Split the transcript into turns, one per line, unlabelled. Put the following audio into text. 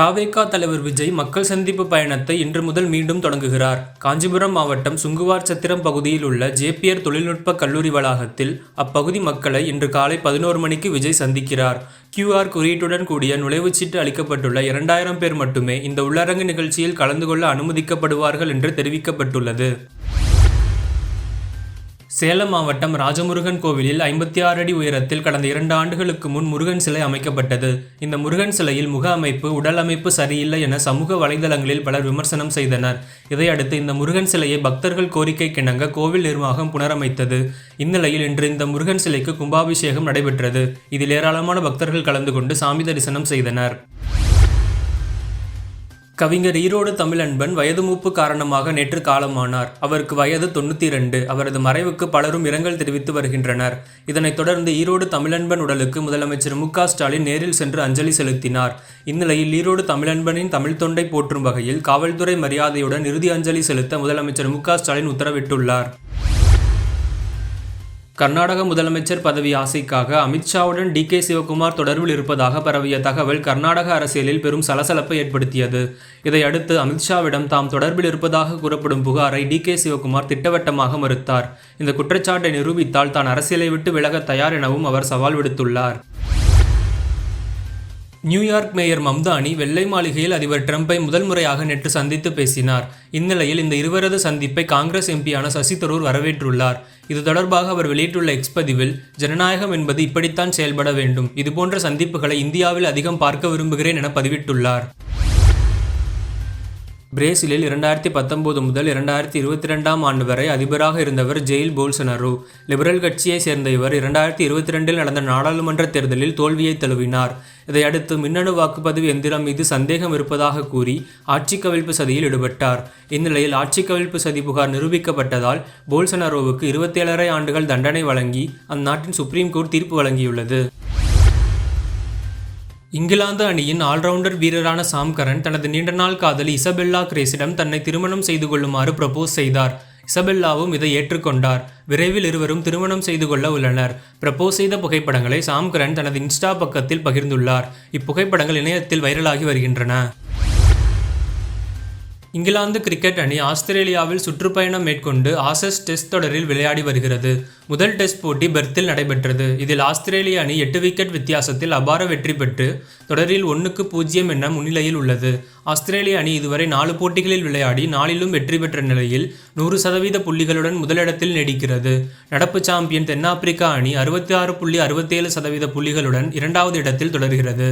தாவேகா தலைவர் விஜய் மக்கள் சந்திப்பு பயணத்தை இன்று முதல் மீண்டும் தொடங்குகிறார் காஞ்சிபுரம் மாவட்டம் சுங்குவார் சத்திரம் பகுதியில் உள்ள ஜேபிஆர் தொழில்நுட்ப கல்லூரி வளாகத்தில் அப்பகுதி மக்களை இன்று காலை பதினோரு மணிக்கு விஜய் சந்திக்கிறார் கியூஆர் குறியீட்டுடன் கூடிய நுழைவுச்சீட்டு அளிக்கப்பட்டுள்ள இரண்டாயிரம் பேர் மட்டுமே இந்த உள்ளரங்கு நிகழ்ச்சியில் கலந்து கொள்ள அனுமதிக்கப்படுவார்கள் என்று தெரிவிக்கப்பட்டுள்ளது சேலம் மாவட்டம் ராஜமுருகன் கோவிலில் ஐம்பத்தி ஆறு அடி உயரத்தில் கடந்த இரண்டு ஆண்டுகளுக்கு முன் முருகன் சிலை அமைக்கப்பட்டது இந்த முருகன் சிலையில் முக அமைப்பு உடல் அமைப்பு சரியில்லை என சமூக வலைதளங்களில் பலர் விமர்சனம் செய்தனர் இதையடுத்து இந்த முருகன் சிலையை பக்தர்கள் கோரிக்கை கிணங்க கோவில் நிர்வாகம் புனரமைத்தது இந்நிலையில் இன்று இந்த முருகன் சிலைக்கு கும்பாபிஷேகம் நடைபெற்றது இதில் ஏராளமான பக்தர்கள் கலந்து கொண்டு சாமி தரிசனம் செய்தனர் கவிஞர் ஈரோடு தமிழன்பன் வயது மூப்பு காரணமாக நேற்று காலமானார் அவருக்கு வயது தொண்ணூற்றி இரண்டு அவரது மறைவுக்கு பலரும் இரங்கல் தெரிவித்து வருகின்றனர் இதனைத் தொடர்ந்து ஈரோடு தமிழன்பன் உடலுக்கு முதலமைச்சர் மு ஸ்டாலின் நேரில் சென்று அஞ்சலி செலுத்தினார் இந்நிலையில் ஈரோடு தமிழன்பனின் தமிழ் தொண்டை போற்றும் வகையில் காவல்துறை மரியாதையுடன் இறுதி அஞ்சலி செலுத்த முதலமைச்சர் மு ஸ்டாலின் உத்தரவிட்டுள்ளார் கர்நாடக முதலமைச்சர் பதவி ஆசைக்காக அமித்ஷாவுடன் டி கே சிவகுமார் தொடர்பில் இருப்பதாக பரவிய தகவல் கர்நாடக அரசியலில் பெரும் சலசலப்பை ஏற்படுத்தியது இதையடுத்து அமித்ஷாவிடம் தாம் தொடர்பில் இருப்பதாக கூறப்படும் புகாரை டி கே சிவகுமார் திட்டவட்டமாக மறுத்தார் இந்த குற்றச்சாட்டை நிரூபித்தால் தான் அரசியலை விட்டு விலக தயார் எனவும் அவர் சவால் விடுத்துள்ளார் நியூயார்க் மேயர் மம்தானி வெள்ளை மாளிகையில் அதிபர் டிரம்பை முதல் முறையாக நேற்று சந்தித்து பேசினார் இந்நிலையில் இந்த இருவரது சந்திப்பை காங்கிரஸ் எம்பியான சசி தரூர் வரவேற்றுள்ளார் இது தொடர்பாக அவர் வெளியிட்டுள்ள எக்ஸ்பதிவில் ஜனநாயகம் என்பது இப்படித்தான் செயல்பட வேண்டும் இதுபோன்ற சந்திப்புகளை இந்தியாவில் அதிகம் பார்க்க விரும்புகிறேன் என பதிவிட்டுள்ளார் பிரேசிலில் இரண்டாயிரத்தி பத்தொன்பது முதல் இரண்டாயிரத்தி இருபத்தி ரெண்டாம் ஆண்டு வரை அதிபராக இருந்தவர் ஜெயில் போல்சனரோ லிபரல் கட்சியைச் சேர்ந்த இவர் இரண்டாயிரத்தி இருபத்தி ரெண்டில் நடந்த நாடாளுமன்ற தேர்தலில் தோல்வியை தழுவினார் இதையடுத்து மின்னணு வாக்குப்பதிவு எந்திரம் மீது சந்தேகம் இருப்பதாக கூறி ஆட்சி கவிழ்ப்பு சதியில் ஈடுபட்டார் இந்நிலையில் ஆட்சி கவிழ்ப்பு சதி புகார் நிரூபிக்கப்பட்டதால் போல்சனரோவுக்கு இருபத்தேழரை ஆண்டுகள் தண்டனை வழங்கி அந்நாட்டின் சுப்ரீம் கோர்ட் தீர்ப்பு வழங்கியுள்ளது இங்கிலாந்து அணியின் ஆல்ரவுண்டர் வீரரான சாம் கரன் தனது நீண்ட நாள் காதலி இசபெல்லா கிரேஸிடம் தன்னை திருமணம் செய்து கொள்ளுமாறு ப்ரப்போஸ் செய்தார் இசபெல்லாவும் இதை ஏற்றுக்கொண்டார் விரைவில் இருவரும் திருமணம் செய்து கொள்ள உள்ளனர் ப்ரப்போஸ் செய்த புகைப்படங்களை சாம் கரன் தனது இன்ஸ்டா பக்கத்தில் பகிர்ந்துள்ளார் இப்புகைப்படங்கள் இணையத்தில் வைரலாகி வருகின்றன இங்கிலாந்து கிரிக்கெட் அணி ஆஸ்திரேலியாவில் சுற்றுப்பயணம் மேற்கொண்டு ஆசஸ் டெஸ்ட் தொடரில் விளையாடி வருகிறது முதல் டெஸ்ட் போட்டி பெர்த்தில் நடைபெற்றது இதில் ஆஸ்திரேலிய அணி எட்டு விக்கெட் வித்தியாசத்தில் அபார வெற்றி பெற்று தொடரில் ஒன்றுக்கு பூஜ்ஜியம் என முன்னிலையில் உள்ளது ஆஸ்திரேலிய அணி இதுவரை நாலு போட்டிகளில் விளையாடி நாளிலும் வெற்றி பெற்ற நிலையில் நூறு சதவீத புள்ளிகளுடன் முதலிடத்தில் நீடிக்கிறது நடப்பு சாம்பியன் தென்னாப்பிரிக்கா அணி அறுபத்தி ஆறு புள்ளி அறுபத்தேழு சதவீத புள்ளிகளுடன் இரண்டாவது இடத்தில் தொடர்கிறது